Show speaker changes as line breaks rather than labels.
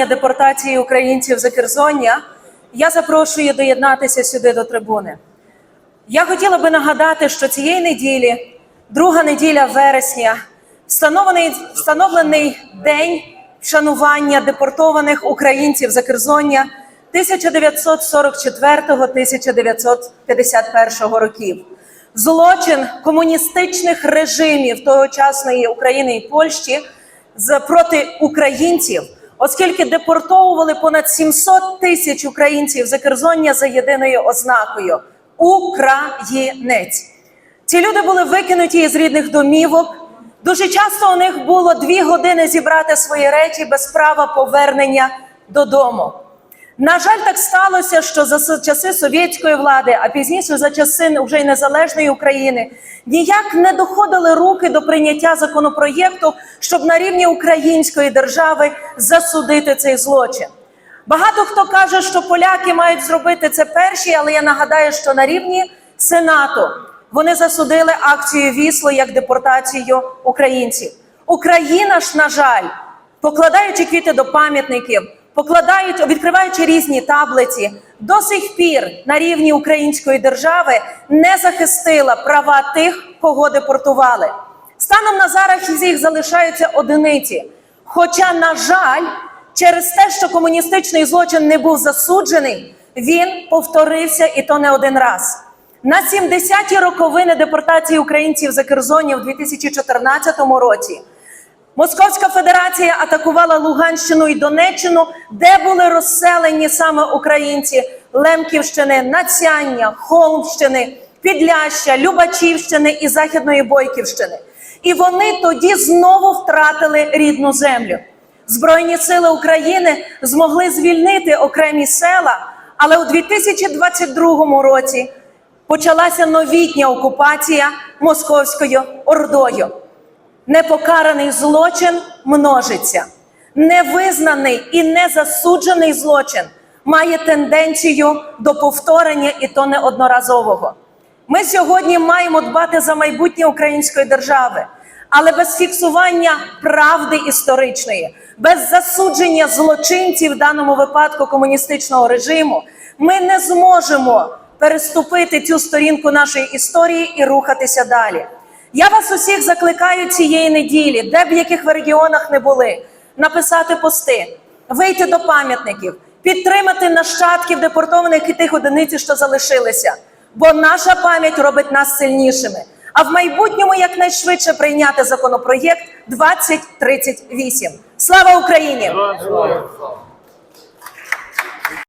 вшанування депортації українців за Керзоння, я запрошую доєднатися сюди до трибуни. Я хотіла би нагадати, що цієї неділі, друга неділя вересня, встановлений, встановлений день вшанування депортованих українців за Керзоння 1944-1951 років. Злочин комуністичних режимів тогочасної України і Польщі проти українців, оскільки депортовували понад 700 тисяч українців за Керзоння за єдиною ознакою українець. Ці люди були викинуті із рідних домівок. Дуже часто у них було дві години зібрати свої речі без права повернення додому. На жаль, так сталося, що за часи совєтської влади, а пізніше за часи вже й незалежної України, ніяк не доходили руки до прийняття законопроєкту, щоб на рівні української держави засудити цей злочин. Багато хто каже, що поляки мають зробити це перші, але я нагадаю, що на рівні Сенату вони засудили акцію Вісло як депортацію українців. Україна ж, на жаль, покладаючи квіти до пам'ятників, покладають, відкриваючи різні таблиці, до сих пір на рівні української держави не захистила права тих, кого депортували. Станом на зараз із їх залишаються одиниці. Хоча, на жаль, через те, що комуністичний злочин не був засуджений, він повторився і то не один раз. На 70-ті роковини депортації українців за Керзоння в 2014 році Московська Федерація атакувала Луганщину і Донеччину, де були розселені саме українці Лемківщини, Нацяння, Холмщини, Підляща, Любачівщини і Західної Бойківщини. І вони тоді знову втратили рідну землю. Збройні сили України змогли звільнити окремі села, але у 2022 році почалася новітня окупація московською ордою. Непокараний злочин множиться. Невизнаний і незасуджений злочин має тенденцію до повторення, і то неодноразового. Ми сьогодні маємо дбати за майбутнє української держави, але без фіксування правди історичної, без засудження злочинців в даному випадку комуністичного режиму, ми не зможемо переступити цю сторінку нашої історії і рухатися далі. Я вас усіх закликаю цієї неділі, де б в яких ви регіонах не були, написати пости, вийти до пам'ятників, підтримати нащадків депортованих і тих одиниць, що залишилися. Бо наша пам'ять робить нас сильнішими. А в майбутньому якнайшвидше прийняти законопроєкт 2038. Слава Україні!